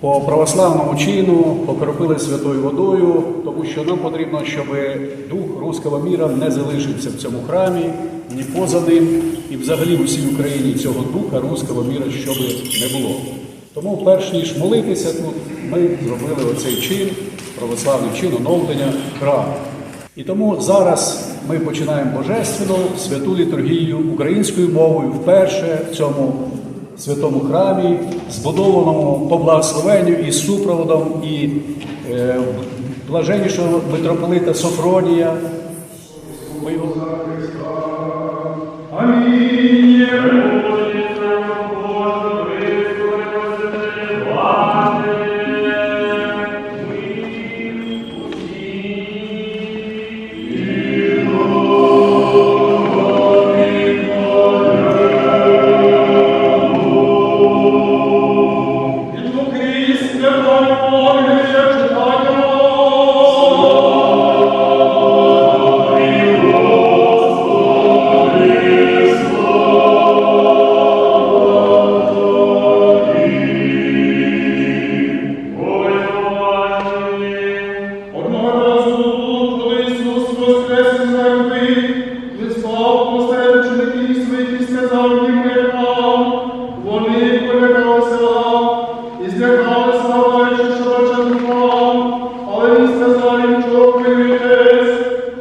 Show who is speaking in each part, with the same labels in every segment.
Speaker 1: По православному чину покропили святою водою, тому що нам потрібно, щоб дух руського міра не залишився в цьому храмі, ні поза ним, і взагалі в усій Україні цього духа руського міра щоб не було. Тому, перш ніж молитися тут, ми зробили оцей чин, православний чин оновлення храму. І тому зараз ми починаємо божественну святу літургію українською мовою вперше в цьому святому храмі, збудованому по благословенню і супроводом і е, блаженнішого митрополита Софронія. Ми його
Speaker 2: Lord,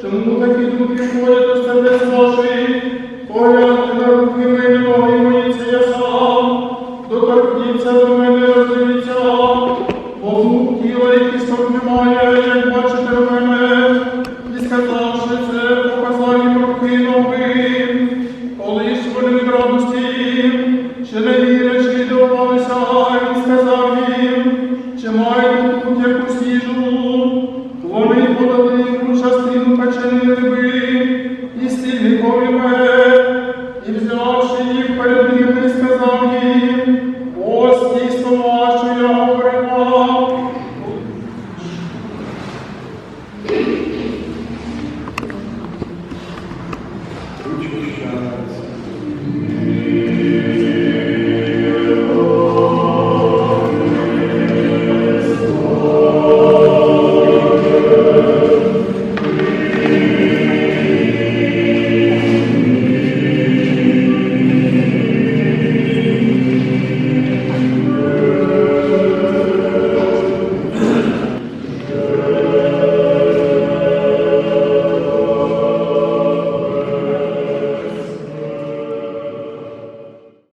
Speaker 2: чому такі думки входять до сердець ваших? Погляньте на руки мої, ноги мої, це я сам, доторкніться до мене,